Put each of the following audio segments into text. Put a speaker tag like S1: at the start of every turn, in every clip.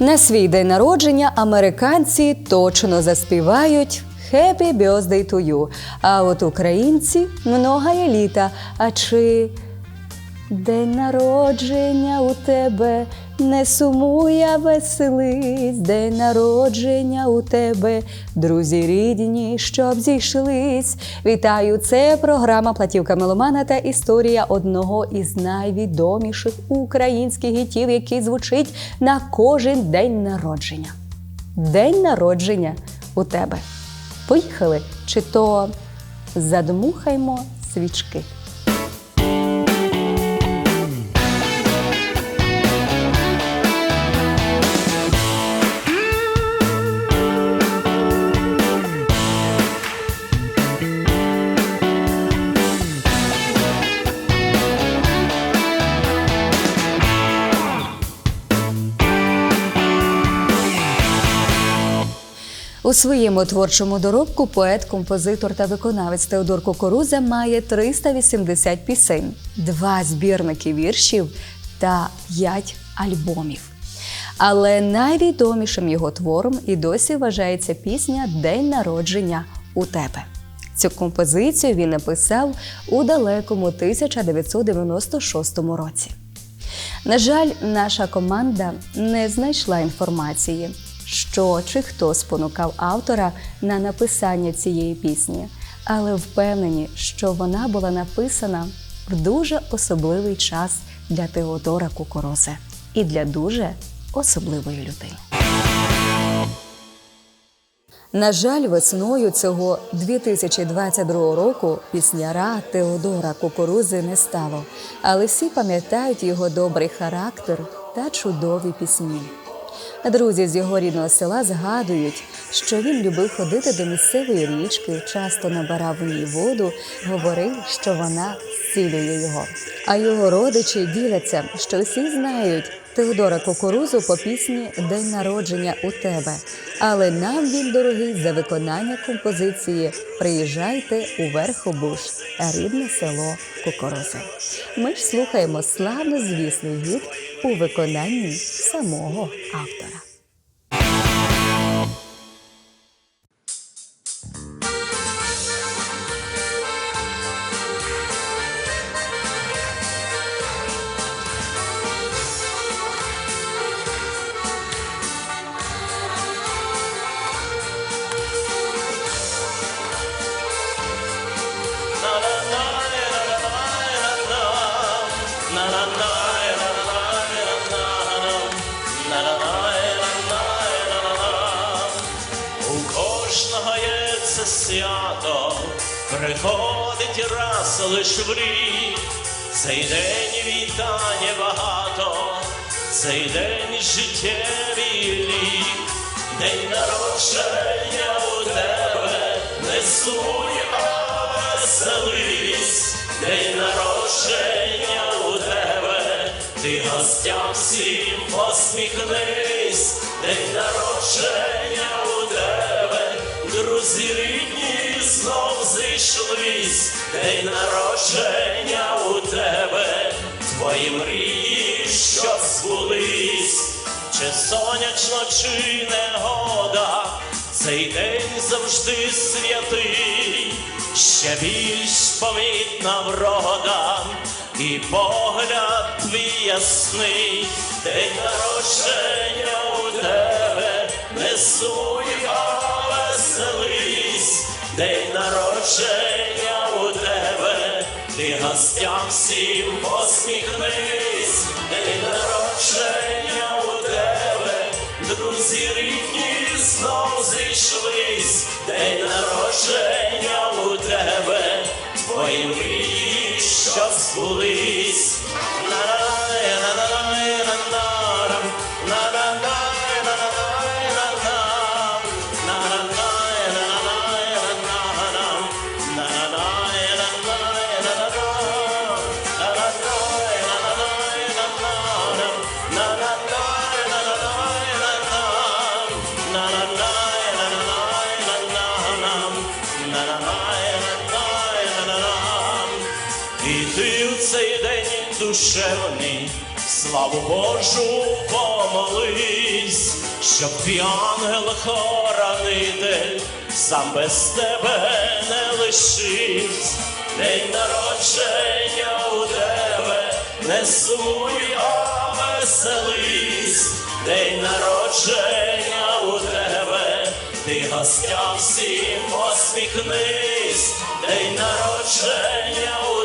S1: На свій день народження американці точно заспівають «Happy birthday to you», а от українці многая літа. А чи день народження у тебе не сумуй, веселись, день народження у тебе, друзі рідні, щоб зійшлись. Вітаю! Це програма Платівка Меломана та історія одного із найвідоміших українських гітів, який звучить на кожен день народження. День народження у тебе. Поїхали! Чи то задмухаймо свічки. У своєму творчому доробку поет, композитор та виконавець Теодор Кукуруза має 380 пісень, два збірники віршів та п'ять альбомів. Але найвідомішим його твором і досі вважається пісня День народження у тебе. Цю композицію він написав у далекому 1996 році. На жаль, наша команда не знайшла інформації, що чи хто спонукав автора на написання цієї пісні, але впевнені, що вона була написана в дуже особливий час для Теодора Кукорози і для дуже особливої людини. На жаль, весною цього 2022 року пісняра Теодора Кукурузи не стало, але всі пам'ятають його добрий характер та чудові пісні. Друзі з його рідного села згадують, що він любив ходити до місцевої річки, часто набирав у ній воду, говорив, що вона зцілює його. А його родичі діляться, що всі знають Теодора Кукурузу по пісні День народження у тебе. Але нам він дорогий за виконання композиції Приїжджайте у Верхобуш, рідне село Кукурузи. Ми ж слухаємо славно звісний гід у виконанні самого автора.
S2: Приходить раз лиш в рік. Цей день вітання багато, цей день життєвий лік, день народження у тебе, не сумуй, а веселись, день народження у тебе, ти гостям всім посміхнись, день народження у тебе, твої мрії, що збулись, чи сонячно, чи негода, цей день завжди святий, ще більш помітна врода, і погляд твій ясний, день народження у тебе, не суй, а веселись, день народження ти гостям всім посміхнись, день народження у тебе, друзі рідні знов зійшлись, день народження у тебе, твої мрії, що збулись. Душевний славу Божу помолись, щоб твій ангел хоронитель сам без тебе не лишить. День народження у тебе, не сумуй, а веселись, день народження у тебе, ти гостям всім посміхнись, день народження у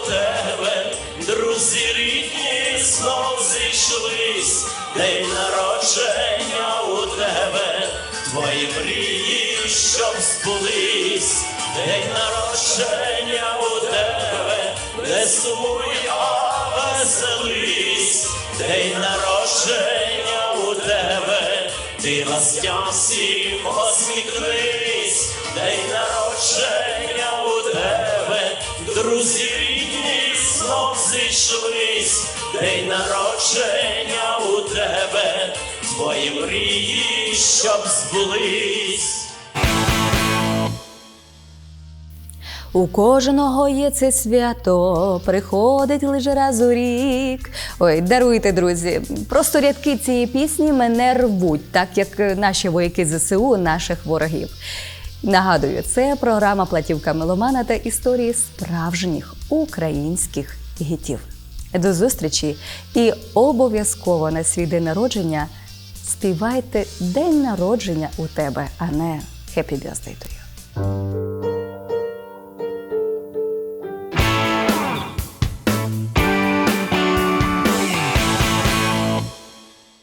S2: день народження у тебе, твої мрії, щоб збулись, день народження у тебе, не сумуй, а веселись, день народження у тебе, ти гостям всім посміхнись, день народження у тебе, друзі рідні знов зійшлись, день народження твої мрії, щоб збулись.
S1: У кожного є це свято, приходить лише раз у рік. Ой, даруйте, друзі. Просто рядки цієї пісні мене рвуть, так як наші вояки ЗСУ наших ворогів. Нагадую, це програма Платівка Меломана та історії справжніх українських гітів. До зустрічі і обов'язково на свій день народження співайте день народження у тебе, а не Happy Birthday to you.